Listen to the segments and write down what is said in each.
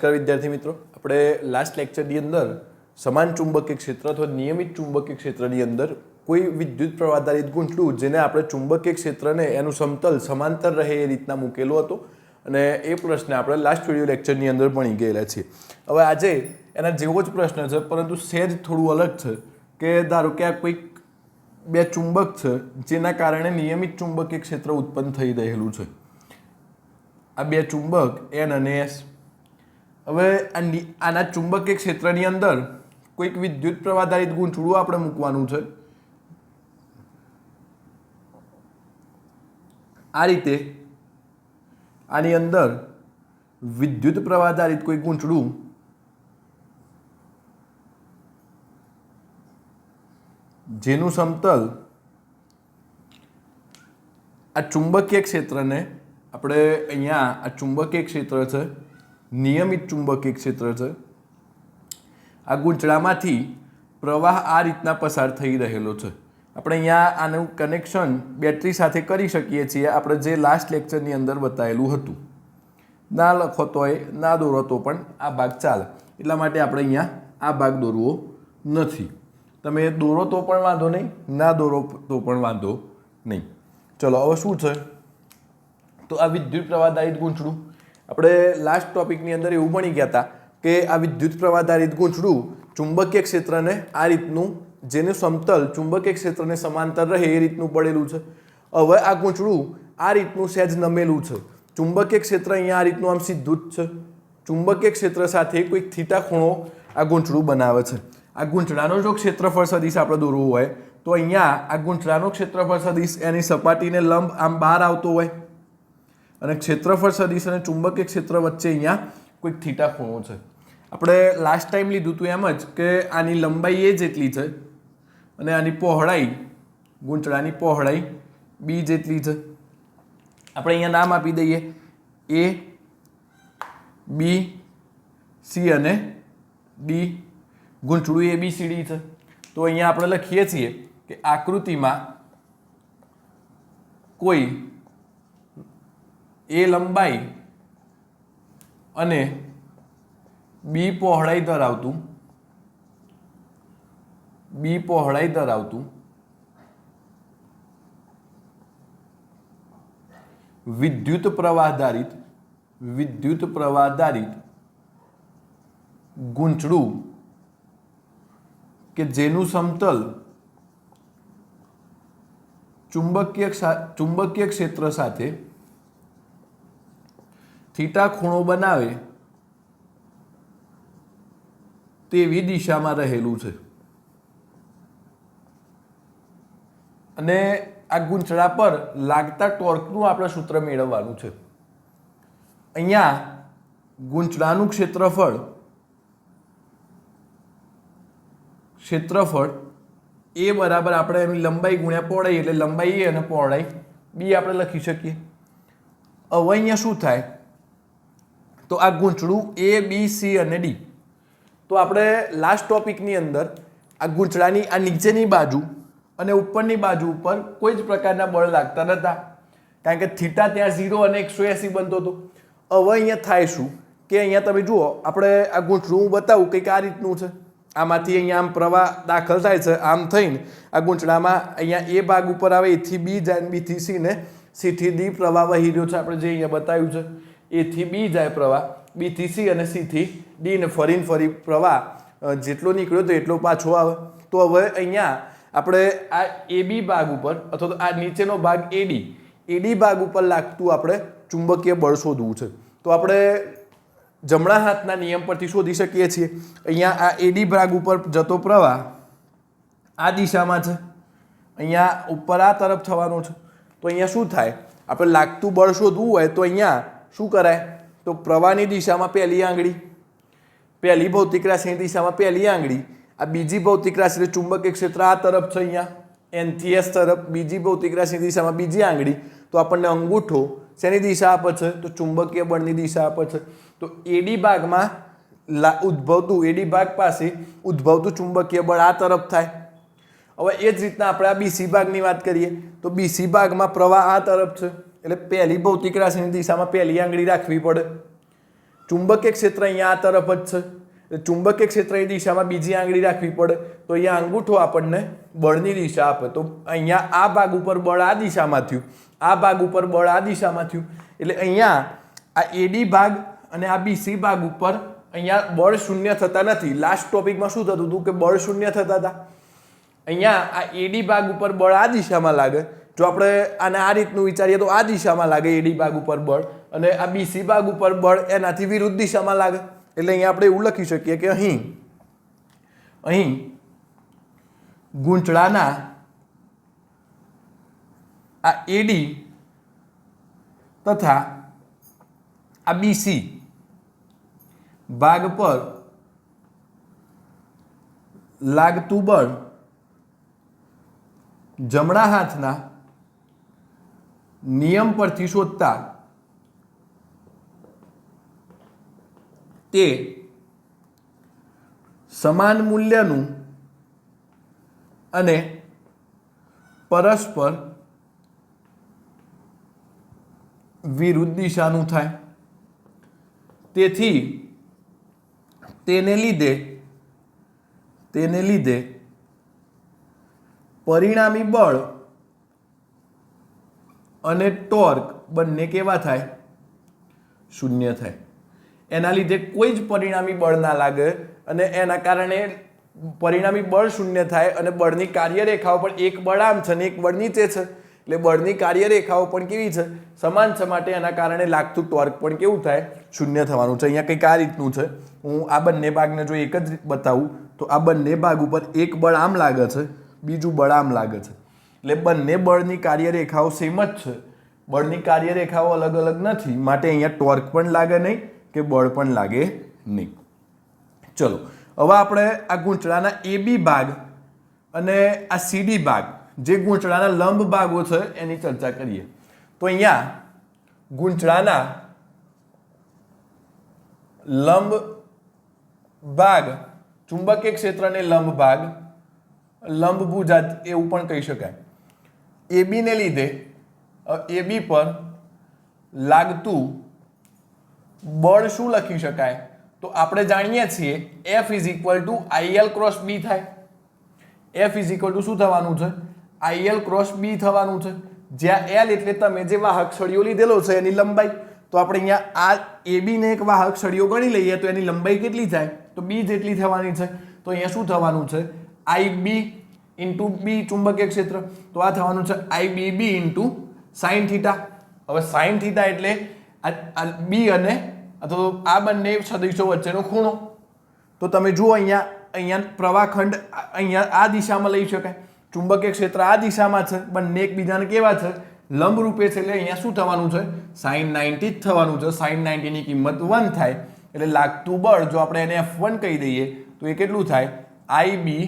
નમસ્કાર વિદ્યાર્થી મિત્રો. આપણે લાસ્ટ લેક્ચરની અંદર સમાન ચુંબકીય ક્ષેત્ર અથવા નિયમિત ચુંબકીય ક્ષેત્રની અંદર કોઈ વિદ્યુત પ્રવાહ આધારિત જેને આપણે ચુંબકીય ક્ષેત્રને એનું સમતલ સમાંતર રહે એ રીતના મૂકેલો હતો. અને એ પ્રશ્ન આપણે લાસ્ટ વીડિયો લેક્ચરની અંદર ભણી ગયેલા છીએ. હવે આજે એના જેવો જ પ્રશ્ન છે, પરંતુ સહેજ થોડું અલગ છે કે ધારો કે આ કોઈક બે ચુંબક છે, જેના કારણે નિયમિત ચુંબકીય ક્ષેત્ર ઉત્પન્ન થઈ રહેલું છે. આ બે ચુંબક એન અને એસ હવે આના ચુંબકીય ક્ષેત્રની અંદર કોઈક વિદ્યુત પ્રવાધારિત ગૂંચળું આપણે મૂકવાનું છે. આ રીતે આની અંદર વિદ્યુત પ્રવાધારિત કોઈ ગૂંચળું જેનું સમતલ આ ચુંબકીય ક્ષેત્રને આપણે અહીંયા આ ચુંબકીય ક્ષેત્ર છે નિયમિત ચુંબકીય ક્ષેત્ર છે. આ ગૂંચળામાંથી પ્રવાહ આ રીતના પસાર થઈ રહેલો છે. આપણે અહીંયા આનું કનેક્શન બેટરી સાથે કરી શકીએ છીએ, આપણે જે લાસ્ટ લેક્ચરની અંદર બતાવેલું હતું. ના લખો તોય ના દોરો તો પણ આ ભાગ ચાલે. એટલા માટે આપણે અહીંયા આ ભાગ દોરવો નથી. તમે દોરો તો પણ વાંધો નહીં, ના દોરો તો પણ વાંધો નહીં. ચલો, હવે શું છે? તો આ વિદ્યુત પ્રવાહ આધારિત ગૂંચળું. આપણે લાસ્ટ ટોપિકની અંદર એવું ભણી ગયા હતા કે આ વિદ્યુત પ્રવાહ ગૂંચડું ચુંબકીય ક્ષેત્રને આ રીતનું, જેનું સમતલ ચુંબકીય ક્ષેત્રને સમાંતર રહે એ રીતનું પડેલું છે. હવે આ ગૂંચડું આ રીતનું સહેજ નમેલું છે. ચુંબકીય ક્ષેત્ર અહીંયા આ રીતનું આમ સીધું જ છે. ચુંબકીય ક્ષેત્ર સાથે કોઈક થીટા ખૂણો આ ગૂંચડું બનાવે છે. આ ગૂંચડાનો જો ક્ષેત્રફળ સદિશ આપણે દોરવું હોય, તો અહીંયા આ ગૂંચડાનો ક્ષેત્રફળ સદિશ એની સપાટીને લંબ આમ બહાર આવતો હોય. અને ક્ષેત્રફળ સદિશ અને ચુંબકીય ક્ષેત્ર વચ્ચે અહીંયા કોઈક થીટા ખૂણો છે. આપણે લાસ્ટ ટાઈમ લીધું હતું એમ જ કે આની લંબાઈ એ જેટલી છે અને આની પહોળાઈ, ગૂંચળાની પહોળાઈ બી જેટલી છે. આપણે અહીંયા નામ આપી દઈએ. એ બી સી અને ડી ગૂંચળું એ બી સી ડી છે. તો અહીંયા આપણે લખીએ છીએ કે આકૃતિમાં કોઈ એ લંબાઈ અને બી પહોળાઈ ધરાવતું બી પહોળાઈ ધરાવતું વિદ્યુત પ્રવાહધારિત વિદ્યુત પ્રવાહધારિત ગૂંચળું કે જેનું સમતલ ચુંબકીય ચુંબકીય ક્ષેત્ર સાથે થીટા ખૂણો બનાવે તેવી દિશામાં રહેલું છે. અને આ ગૂંચળા પર લાગતા ટોર્કનું આપણે સૂત્ર મેળવવાનું છે. અહીંયા ગૂંચળાનું ક્ષેત્રફળ ક્ષેત્રફળ એ બરાબર આપણે એની લંબાઈ ગુણ્યા પહોળાઈ, એટલે લંબાઈ એ અને પહોળાઈ બી આપણે લખી શકીએ. હવે અહીંયા શું થાય? તો આ ગૂંચળું એ બી સી અને ડી તો આપણે લાસ્ટ ટોપિકની અંદર આ ગૂંચળાની આ નીચેની બાજુ અને ઉપરની બાજુ ઉપર કોઈ જ પ્રકારના બળ લાગતા નહોતા કારણ કે થીટા ત્યાં ઝીરો અને એકસો એંસી બનતો હતો. હવે અહીંયા થાય શું? કે અહીંયા તમે જુઓ, આપણે આ ગૂંચળું હું બતાવું કંઈક આ રીતનું છે. આમાંથી અહીંયા આમ પ્રવાહ દાખલ થાય છે, આમ થઈને આ ગૂંચળામાં અહીંયા એ ભાગ ઉપર આવે એથી બી જાય બીથી સી ને સીથી ડી પ્રવાહ વહી રહ્યો છે. આપણે જે અહીંયા બતાવ્યું છે. એથી બી જાય પ્રવાહ બીથી સી અને સીથી ડી ને ફરીને ફરી પ્રવાહ જેટલો નીકળ્યો તો એટલો પાછો આવે. તો હવે અહીંયા આપણે આ એબી ભાગ ઉપર, અથવા તો આ નીચેનો ભાગ એડી એડી ભાગ ઉપર લાગતું આપણે ચુંબકીય બળ શોધવું છે. તો આપણે જમણા હાથના નિયમ પરથી શોધી શકીએ છીએ. અહીંયા આ એડી ભાગ ઉપર જતો પ્રવાહ આ દિશામાં છે. અહીંયા ઉપર આ તરફ થવાનો છે. તો અહીંયા શું થાય? આપણે લાગતું બળ શોધવું હોય તો અહીંયા શું કરાય? તો પ્રવાહની દિશામાં પહેલી આંગળી, પહેલી ભૌતિક રાશિની દિશામાં પહેલી આંગળી, આ બીજી ભૌતિક રાશિ એટલે ચુંબકીય ક્ષેત્ર આ તરફ છે અહીંયા, એનથીએસ તરફ, બીજી ભૌતિક રાશિની દિશામાં બીજી આંગળી, તો આપણને અંગૂઠો શેની દિશા આપે છે? તો ચુંબકીય બળની દિશા આપે છે. તો એડી ભાગમાં લા ઉદ્ભવતું એડી ભાગ પાસે ઉદ્ભવતું ચુંબકીય બળ આ તરફ થાય. હવે એ જ રીતના આપણે આ બીસી ભાગની વાત કરીએ. તો બીસી ભાગમાં પ્રવાહ આ તરફ છે. એટલે પહેલી ભૌતિક રાશિની દિશામાં પહેલી આંગળી રાખવી પડે. ચુંબકીય ક્ષેત્ર અહીંયા આ તરફ જ છે. એટલે ચુંબકીય ક્ષેત્રની દિશામાં બીજી આંગળી રાખવી પડે. તો અહીંયા અંગૂઠો આપણને બળની દિશા આપે. તો અહીંયા આ ભાગ ઉપર બળ આ દિશામાં થયું. આ ભાગ ઉપર બળ આ દિશામાં થયું. એટલે અહીંયા આ એડી ભાગ અને આ બીસી ભાગ ઉપર અહીંયા બળ શૂન્ય થતા નથી. લાસ્ટ ટોપિકમાં શું થતું હતું કે બળ શૂન્ય થતા હતા? અહીંયા આ એડી ભાગ ઉપર બળ આ દિશામાં લાગે. જો આપણે આને આ રીતનું વિચારીએ તો આ દિશામાં લાગે એડી ભાગ ઉપર બળ અને આ બીસી ભાગ ઉપર બળ એનાથી વિરુદ્ધ દિશામાં લાગે. એટલે અહીંયા આપણે એવું લખી શકીએ કે અહીં અહીં ગૂંચળાના આ એડી તથા આ બીસી ભાગ પર લાગતું બળ જમણા હાથના નિયમ પરથી શોધતા તે સમાન મૂલ્યનું અને પરસ્પર વિરુદ્ધ દિશાનું થાય. તેથી તેને લીધે તેને લીધે પરિણામી બળ અને ટોર્ક બંને કેવા થાય? શૂન્ય થાય. એના લીધે કોઈ જ પરિણામી બળ ના લાગે અને એના કારણે પરિણામી બળ શૂન્ય થાય અને બળની કાર્યરેખાઓ પણ એક બળ આમ છે અને એક બળ નીચે છે. એટલે બળની કાર્યરેખાઓ પણ કેવી છે? સમાન છે માટે એના કારણે લાગતું ટોર્ક પણ કેવું થાય? શૂન્ય થવાનું છે. અહીંયા કંઈક આ રીતનું છે. હું આ બંને ભાગને જો એક જ બતાવું, તો આ બંને ભાગ ઉપર એક બળ આમ લાગે છે, બીજું બળ આમ લાગે છે. એટલે બંને બળની કાર્યરેખાઓ સેમ જ છે. બળની કાર્યરેખાઓ અલગ અલગ નથી. માટે અહીંયા ટોર્ક પણ લાગે નહીં કે બળ પણ લાગે નહીં. ચલો, હવે આપણે આ ગૂંચળાના એ બી ભાગ અને આ સીડી ભાગ, જે ગૂંચળાના લંબ ભાગો છે, એની ચર્ચા કરીએ. તો અહીંયા ગૂંચળાના લંબ ભાગ, ચુંબકીય ક્ષેત્રને લંબ ભાગ, લંબ ભુજાત એવું પણ કહી શકાય. એબીને લીધે એબી પર લાગતું બળ શું લખી શકાય? તો આપણે જાણીએ છીએ F is equal to IL cross B થાય. એફ ઇઝ ઇક્વલ ટુ શું થવાનું છે? આઈએલ ક્રોસ બી થવાનું છે. જ્યાં એલ એટલે તમે જે વાહક સળિયો લીધેલો છે એની લંબાઈ. તો આપણે અહીંયા આ એ બી એક વાહક સળિયો ગણી લઈએ તો એની લંબાઈ કેટલી થાય? તો બી જેટલી થવાની છે. તો અહીંયા શું થવાનું છે? આઈ બી ઇન્ટુ બી ચુંબકીય ક્ષેત્ર. તો આ થવાનું છે I B B into sine theta હવે સાઇન થીટા એટલે આ બી અને અથવા આ બંને સદિશો વચ્ચેનો ખૂણો. તો તમે જુઓ અહીંયા અહીંયા પ્રવાહખંડ અહીંયા આ દિશામાં લઈ શકાય. ચુંબકીય ક્ષેત્ર આ દિશામાં છે, બંને એકબીજાને કેવા છે? લંબરૂપે છે એટલે અહીંયા શું થવાનું છે? સાઈન નાઇન્ટી જ થવાનું છે. સાઇન નાઇન્ટીની કિંમત વન થાય. એટલે લાગતું બળ જો આપણે એને એફ વન કહી દઈએ, તો એ કેટલું થાય? આઈ બી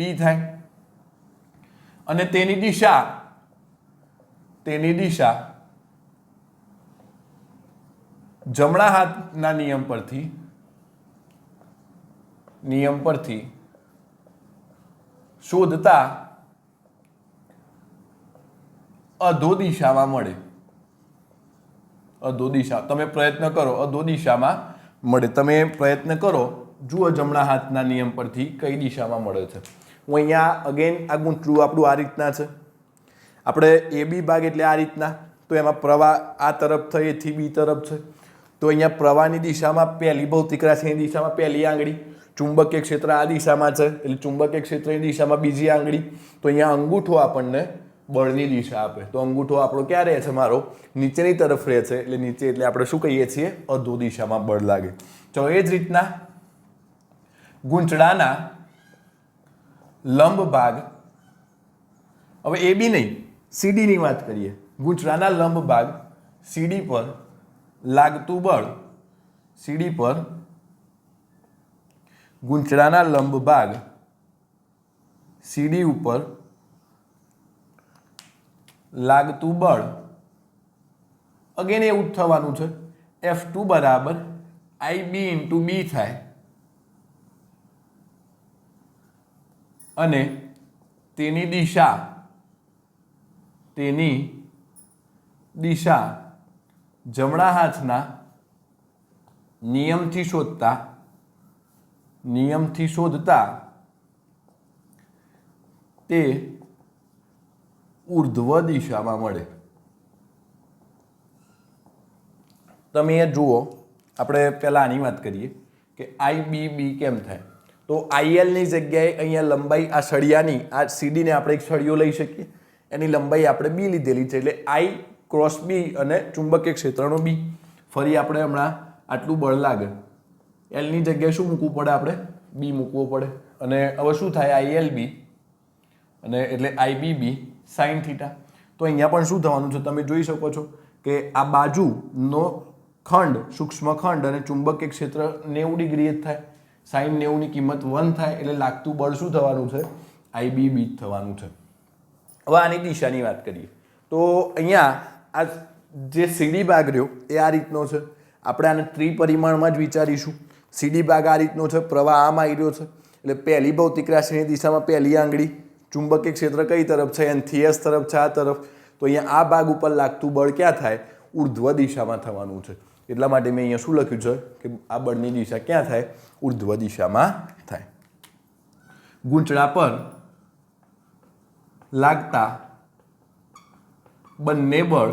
બી થાય. અને તેની દિશા. તેની દિશા. જમણા હાથના નિયમ પરથી નિયમ પરથી શોધતા અધો દિશામાં મળે. અધો દિશા. તમે પ્રયત્ન કરો, અધો દિશામાં મળે. તમે પ્રયત્ન કરો, જુઓ જમણા હાથના નિયમ પરથી કઈ દિશામાં મળે છે. હું અહીંયા અગેન આ ગૂંથળું આપણું આ રીતના છે. આપણે એ બી ભાગ એટલે આ રીતના. તો એમાં પ્રવાહ આ તરફ થઈ, એથી બી તરફ છે. તો અહીંયા પ્રવાહની દિશામાં પહેલી ભૌતિક રાશિની દિશામાં પહેલી આંગળી, ચુંબકીય ક્ષેત્ર આ દિશામાં છે, એટલે ચુંબકીય ક્ષેત્રની દિશામાં બીજી આંગળી. તો અહીંયા અંગૂઠો આપણને બળની દિશા આપે. તો અંગૂઠો આપણો ક્યાં રહે છે મારો? નીચેની તરફ રહે છે. એટલે નીચે એટલે આપણે શું કહીએ છીએ? અધો દિશામાં બળ લાગે. ચલો એ જ રીતના ગૂંચળાના લંબ ભાગ. હવે એ બી નહીં. સીડીની વાત કરીએ. ગૂંચળાના લંબ ભાગ સીડી પર લાગતું બળ સીડી પર ગૂંચળાના લંબ ભાગ સીડી ઉપર લાગતું બળ અગેન એવું જ થવાનું છે. એફ ટુ બરાબર આઈ બી ઇન્ટુ બી થાય. અને તેની દિશા તેની દિશા જમણા હાથના નિયમથી શોધતા નિયમથી શોધતા તે ઉર્ધ્વ દિશામાં મળે. તમે એ જુઓ, આપણે પહેલાં આની વાત કરીએ કે આઈ બી બી કેમ થાય? તો આઈએલની જગ્યાએ અહીંયા લંબાઈ આ સળિયાની, આ સીડીને આપણે એક સળિયો લઈ શકીએ. એની લંબાઈ આપણે બી લીધેલી છે એટલે આઈ ક્રોસ બી અને ચુંબકીય ક્ષેત્રનો બી ફરી આપણે હમણાં આટલું બળ લાગે. એલની જગ્યાએ શું મૂકવું પડે આપણે? બી મૂકવો પડે. અને હવે શું થાય? આઈએલ બી અને એટલે આઈબી બી સાઇન થીટા તો અહીંયા પણ શું થવાનું છે? તમે જોઈ શકો છો કે આ બાજુનો ખંડ, સૂક્ષ્મ ખંડ અને ચુંબકીય ક્ષેત્ર નેવું ડિગ્રી જ થાય. સાઈન નેવુંની કિંમત વન થાય એટલે લાગતું બળ શું થવાનું છે? આઈબી બી થવાનું છે. હવે આની દિશાની વાત કરીએ. તો અહીંયા આ જે સીડી ભાગ રહ્યો એ આ રીતનો છે. આપણે આને ત્રિપરિમાણમાં જ વિચારીશું. સીડી ભાગ આ રીતનો છે, પ્રવાહ આમ આવી રહ્યો છે. એટલે પહેલી ભૌતિક રાશિની દિશામાં પહેલી આંગળી, ચુંબકીય ક્ષેત્ર કઈ તરફ છે? એન થિયસ તરફ છે, આ તરફ. તો અહીંયા આ ભાગ ઉપર લાગતું બળ ક્યાં થાય? ઉર્ધ્વ દિશામાં થવાનું છે. એટલા માટે મેં અહીંયા શું લખ્યું છે કે આ બળની દિશા ક્યાં થાય? ઉર્ધ્વ દિશામાં થાય. ગૂંચળા પર લાગતા બંને બળ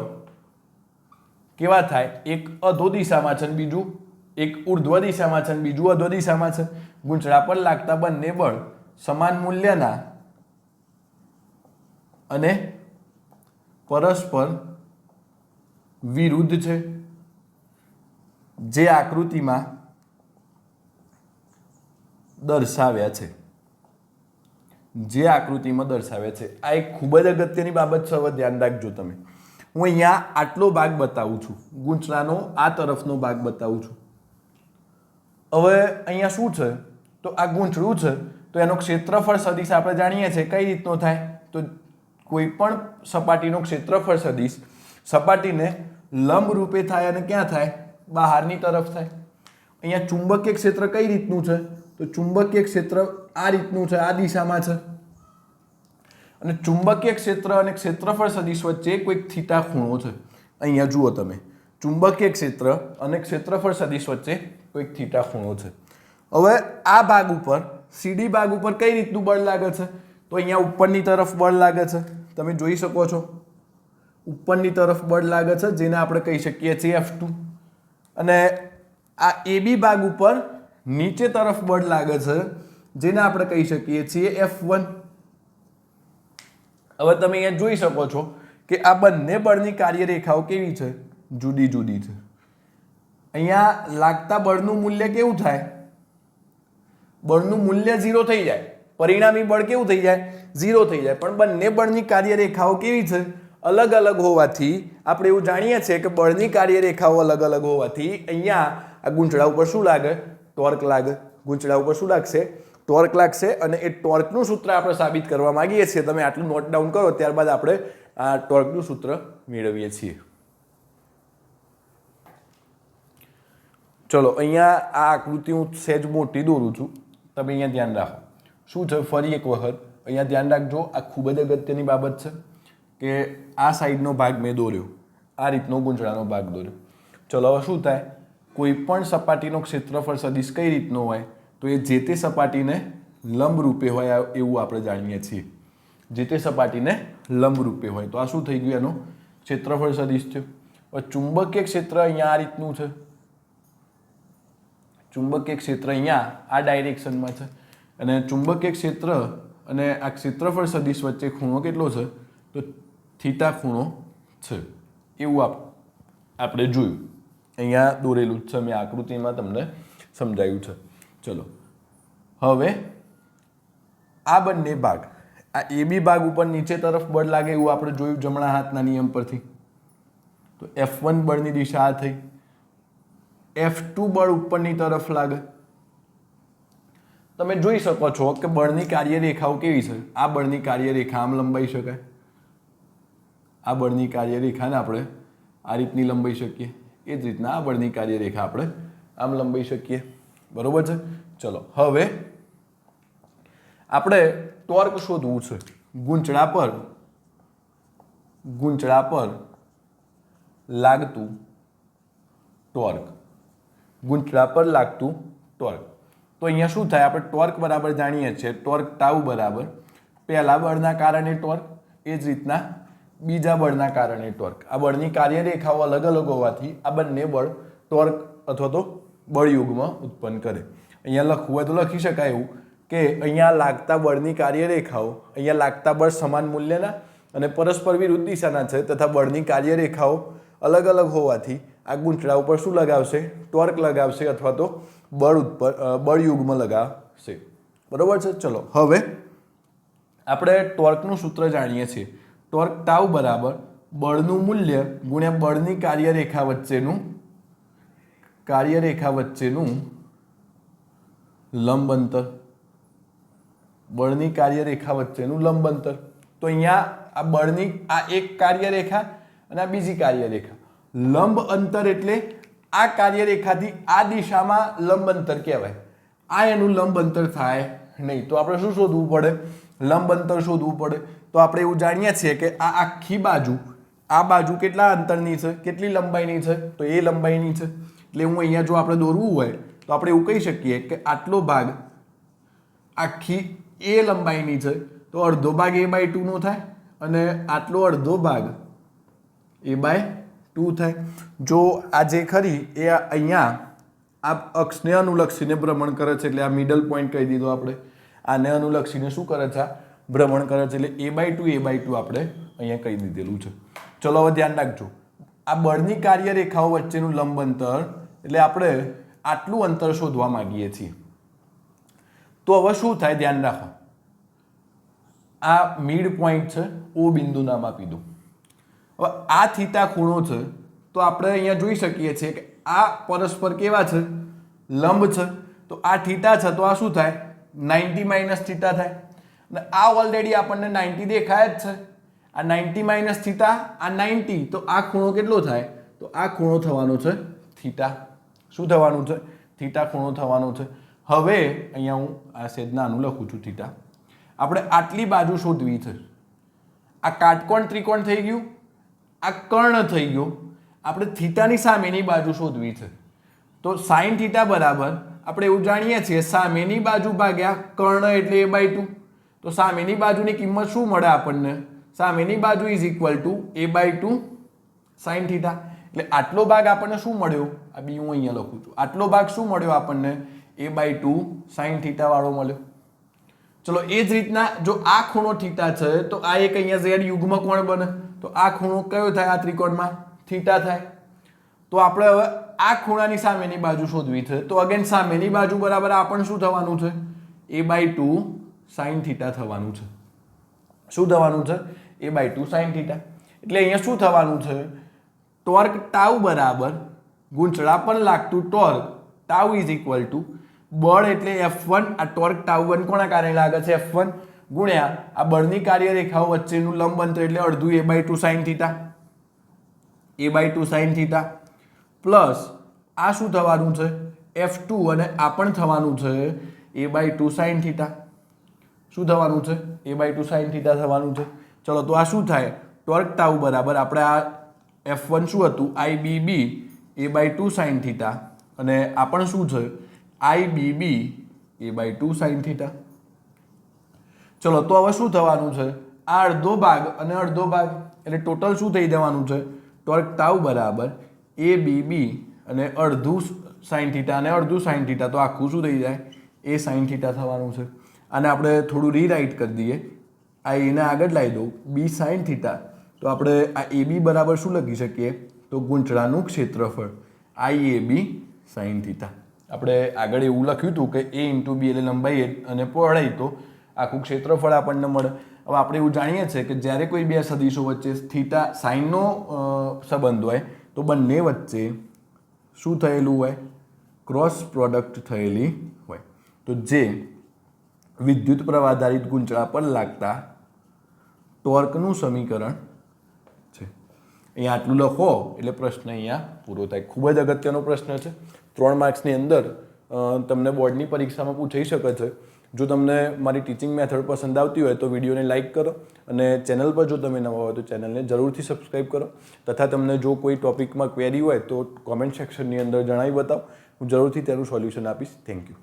કેવા થાય? એક અધો દિશામાં છે બીજું? એક ઉર્ધ્વ દિશામાં છે બીજું અધો દિશામાં છે? ગૂંચળા પર લાગતા બંને બળ સમાન મૂલ્યના અને પરસ્પર વિરુદ્ધ છે. જે આકૃતિમાં દર્શાવ્યા છે, જે આકૃતિમાં દર્શાવ્યા છે, આ એક ખૂબ જ અગત્યની બાબત છે, હવે ધ્યાન રાખજો તમે. હું અહીંયા આટલો ભાગ બતાવું છું ગૂંચળાનો આ તરફનો ભાગ બતાવું છું. હવે અહીંયા શું છે? તો આ ગૂંચળું છે, તો એનો ક્ષેત્રફળ સદિશ આપણે જાણીએ છીએ, કઈ રીતનો થાય? તો કોઈ પણ સપાટીનો ક્ષેત્રફળ સદિશ સપાટીને લંબ રૂપે થાય અને ક્યાં થાય? બહારની તરફ થાય. અહીંયા ચુંબકીય ક્ષેત્ર કઈ રીતનું છે? તો ચુંબકીય ક્ષેત્ર આ રીતનું છે, આ દિશામાં છે. અને ચુંબકીય ક્ષેત્ર અને ક્ષેત્રફળ સદિશ વચ્ચે કોઈક થીટા ખૂણો છે. અહીંયા જુઓ તમે. ચુંબકીય ક્ષેત્ર અને ક્ષેત્રફળ સદિશ વચ્ચે કોઈક થીટા ખૂણો છે. હવે આ ભાગ ઉપર સીડી ભાગ ઉપર કઈ રીતનું બળ લાગે છે? તો અહીંયા ઉપરની તરફ બળ લાગે છે. તમે જોઈ શકો છો. ઉપરની તરફ બળ લાગે છે, જેને આપણે કહી શકીએ છીએ એફ ટુ અને આ એબી ભાગ ઉપર નીચે તરફ બળ લાગે છે, જેને આપણે કહી શકીએ છીએ એફ વન હવે તમે અહીંયા જોઈ શકો છો કે આ બંને બળની કાર્યરેખાઓ કેવી છે? જુદી જુદી છે. અહીંયા લાગતા બળનું મૂલ્ય કેવું થાય? બળનું મૂલ્ય ઝીરો થઈ જાય. પરિણામી બળ કેવું થઈ જાય? ઝીરો થઈ જાય. પણ બંને બળની કાર્યરેખાઓ કેવી છે? અલગ અલગ હોવાથી આપણે એવું જાણીએ છીએ કે બળની કાર્યરેખાઓ અલગ અલગ હોવાથી અહીંયા આ ગૂંચળા ઉપર શું લાગે? ટોર્ક લાગે. ગૂંચળા ઉપર શું લાગશે? ટોર્ક લાગશે અને એ ટોર્કનું સૂત્ર આપણે સાબિત કરવા માંગીએ છીએ. તમે આટલું નોટ ડાઉન કરો, ત્યારબાદ આપણે આ ટોર્કનું સૂત્ર મેળવીએ છીએ. ચલો, અહીંયા આ આકૃતિ હું સહેજ મોટી દોરું છું. તમે અહીંયા ધ્યાન રાખો. શું છે? ફરી એક વખત અહીંયા ધ્યાન રાખજો. આ ખૂબ જ અગત્યની બાબત છે. કે આ સાઈડનો ભાગ મેં દોર્યો, આ રીતનો ગુંજળાનો ભાગ દોર્યો. ચલો શું થાય? કોઈ પણ સપાટીનો ક્ષેત્રફળ સદિશ કઈ રીતનો હોય, તો એ જે તે સપાટીને લંબ રૂપે હોય એવું આપણે જાણીએ છીએ. જે તે સપાટીને લંબ રૂપે હોય. તો આ શું થઈ ગયું? એનું ક્ષેત્રફળ સદિશ થયું. ચુંબકીય ક્ષેત્ર અહીંયા આ રીતનું છે. ચુંબકીય ક્ષેત્ર અહીંયા આ ડાયરેક્શનમાં છે. અને ચુંબકીય ક્ષેત્ર અને આ ક્ષેત્રફળ સદિશ વચ્ચે ખૂણો કેટલો છે? થીટા ખૂણો છે. એવું આપ આપણે જોયું. અહીંયા દોરેલું જ છે. મેં આકૃતિમાં તમને સમજાયું છે. ચલો. હવે આ બંને ભાગ. આ એ બી ભાગ ઉપર નીચે તરફ બળ લાગે એવું આપણે જોયું જમણા હાથના નિયમ પરથી. તો એફ વન બળની દિશા આ થઈ. એફ ટુ બળ ઉપરની તરફ લાગે. તમે જોઈ શકો છો કે બળની કાર્યરેખાઓ કેવી છે. આ બળની કાર્યરેખા આમ લંબાઈ શકાય. આ બળની કાર્યરેખાને આપણે આ રીતની લંબાઈ શકીએ. એ જ રીતના આ બળની કાર્યરેખા આપણે આમ લંબાઈ શકીએ. બરોબર છે? ચલો, હવે આપણે ટોર્ક શોધવું છે. ગૂંચળા પર ગૂંચળા પર લાગતું ટોર્ક. ગૂંચળા પર લાગતું ટોર્ક. તો અહીંયા શું થાય? આપણે ટોર્ક બરાબર જાણીએ છીએ. ટોર્ક ટાઉ બરાબર. પહેલા બળના કારણે ટોર્ક, એ જ રીતના બીજા બળના કારણે ટોર્ક. આ બળની કાર્યરેખાઓ અલગ અલગ હોવાથી આ બંને બળ ટોર્ક અથવા તો બળયુગમાં ઉત્પન્ન કરે. અહીંયા લખવું હોય તો લખી શકાય એવું કે અહીંયા લાગતા બળની કાર્યરેખાઓ અહીંયા લાગતા બળ સમાન મૂલ્યના અને પરસ્પર વિરુદ્ધ દિશાના છે તથા બળની કાર્યરેખાઓ અલગ અલગ હોવાથી આ ગૂંચળા ઉપર શું લગાવશે? ટોર્ક લગાવશે અથવા તો બળ ઉત્પર બળયુગમાં લગાવશે. બરોબર છે? ચલો, હવે આપણે ટોર્કનું સૂત્ર જાણીએ છીએ. ટોર્ક ટાઉ બરાબર બળનું મૂલ્ય ગુણ્યા બળની કાર્યરેખા વચ્ચેનું કાર્યરેખા વચ્ચેનું લંબ અંતર બળની કાર્યરેખા વચ્ચેનું લંબ અંતર તો અહીંયા આ બળની આ એક કાર્યરેખા અને આ બીજી કાર્યરેખા. લંબ અંતર એટલે આ કાર્યરેખાથી આ દિશામાં લંબ અંતર કહેવાય. આ એનું લંબ અંતર થાય નહીં. તો આપણે શું શોધવું પડે? લંબ અંતર શોધવું પડે. તો આપણે એવું જાણીએ છીએ કે આ આખી બાજુ, આ બાજુ કેટલા અંતરની છે, કેટલી લંબાઈની છે? તો એ લંબાઈની છે. એટલે હું અહીંયા જો આપણે દોરવું હોય, તો આપણે એવું કહી શકીએ કે આટલો ભાગ આખી એ લંબાઈની છે. તો અડધો ભાગ એ બાય ટુનો થાય અને આટલો અડધો ભાગ એ બાય ટુ થાય. જો આ જે ખરી, એ અહીંયા આ અક્ષને અનુલક્ષીને ભ્રમણ કરે છે, એટલે આ મિડલ પોઈન્ટ કહી દીધો આપણે. આને અનુલક્ષીને શું કરે છે? ભ્રમણ કરે છે. એટલે a by two a by two આપણે અહીંયા કહી દીધેલું છે. ચલો હવે ધ્યાન રાખજો. આ બળની કાર્યરેખાઓ વચ્ચેનું લંબ અંતર એટલે આપણે આટલું અંતર શોધવા માંગીએ છીએ. તો હવે શું થાય? ધ્યાન રાખો. આ મિડ પોઈન્ટ છે. ઓ બિંદુ નામ આપી દો. હવે આ થીતા ખૂણો છે. તો આપણે અહીંયા જોઈ શકીએ છીએ કે આ પરસ્પર કેવા છે? લંબ છે. તો આ થીટા છે. તો આ શું થાય? નાઇન્ટી માઇનસ થીટા થાય. અને આ ઓલરેડી આપણને નાઇન્ટી દેખાય જ છે. આ નાઇન્ટી માઇનસ થીટા, આ નાઇન્ટી, તો આ ખૂણો કેટલો થાય? તો આ ખૂણો થવાનો છે થીટા. શું થવાનું છે? થીટા ખૂણો થવાનો છે. હવે અહીંયા હું આ સેદનાનું લખું છું થીટા. આપણે આટલી બાજુ શોધવી છે. આ કાટકોણ ત્રિકોણ થઈ ગયું. આ કર્ણ થઈ ગયો. આપણે થીટાની સામેની બાજુ શોધવી છે. તો સાઈન થીટા બરાબર આપણે એવું જાણીએ છીએ, સામેની બાજુ ભાગ્યા કર્ણ એટલે એ બાય ટુ. તો સામેની બાજુની કિંમત શું મળે આપણને? સામેની બાજુ is equal to a by two sine theta એટલે આટલો ભાગ આપણને શું મળ્યો? આ બી હું અહીંયા લખું છું. આટલો ભાગ શું મળ્યો આપણને? A by two sine theta વાળો મળ્યો. ચલો, એ જ રીતના જો આ ખૂણો થીટા છે, તો આ એક અહીંયા ઝેડ યુગ્મ કોણ બને. તો આ ખૂણો કયો થાય આ ત્રિકોણમાં? થીટા થાય. તો આપણે હવે આ ખૂણાની સામેની બાજુ શોધવી છે. તો અગેન સામેની બાજુ બરાબર આ પણ શું થવાનું છે? A by two sine theta થવાનું છે. શું થવાનું છે? A by two sine theta એટલે અહીંયા શું થવાનું છે? ટોર્ક ટાઉ બરાબર ગૂંચળા પર લાગતું torque tau is equal to બળ એટલે એફ વન આ ટોર્ક ટાઉ વન કોના કારણે લાગે છે? એફ વન ગુણ્યા આ બળની કાર્યરેખાઓ વચ્ચેનું લંબ અંતર એટલે અડધું a by two sine theta a by two sine theta plus આ શું થવાનું છે? એફ ટુ અને આ પણ થવાનું છે. A by two sine theta શું થવાનું છે? A by two sine theta થવાનું છે. ચલો, તો આ શું થાય? ટોર્ક તાવ બરાબર. આપણે આ એફ વન શું હતું? I B B a by two sine theta અને આ પણ શું છે? I B B a by two sine theta ચલો, તો હવે શું થવાનું છે? આ અડધો ભાગ અને અડધો ભાગ, એટલે ટોટલ શું થઈ જવાનું છે? ટોર્ક તાવ બરાબર. એ, બી બી અને અડધું સાઈન થીટા અને અડધું સાઈન થીટા તો આખું શું થઈ જાય? એ સાઈન થીટા થવાનું છે. અને આપણે થોડું રીરાઇટ કરી દઈએ. આ એને આગળ લાવી દઉં. બી સાઈન થીટા તો આપણે આ એ બી બરાબર શું લખી શકીએ? તો ગૂંચળાનું ક્ષેત્રફળ. આઈ એ બી સાઈન થીટા આપણે આગળ એવું લખ્યું હતું કે એ ઇન્ટુ બી એટલે લંબાઈ અને પહોળાઈ, તો આખું ક્ષેત્રફળ આપણને મળે. હવે આપણે એવું જાણીએ છીએ કે જ્યારે કોઈ બે સદીશો વચ્ચે થીટા સાઈનનો સંબંધ હોય તો બંને વચ્ચે શું થયેલું હોય? ક્રોસ પ્રોડક્ટ થયેલી હોય. તો જે વિદ્યુત પ્રવાધારિત ગૂંચળા પર લાગતા ટોર્કનું સમીકરણ છે. અહીંયા આટલું લખો, એટલે પ્રશ્ન અહીંયા પૂરો થાય. ખૂબ જ અગત્યનો પ્રશ્ન છે. ત્રણ માર્ક્સની અંદર તમને બોર્ડની પરીક્ષામાં પૂછાઈ શકે છે. જો તમને મારી ટીચિંગ મેથડ પસંદ આવતી હોય તો વિડીયોને લાઇક કરો અને ચેનલ પર જો તમે નવા હોય તો ચેનલને જરૂરથી સબસ્ક્રાઈબ કરો. તથા તમને જો કોઈ ટોપિકમાં ક્વેરી હોય તો કોમેન્ટ સેક્શનની અંદર જણાવી બતાવો. હું જરૂરથી તેનું સોલ્યુશન આપીશ. Thank you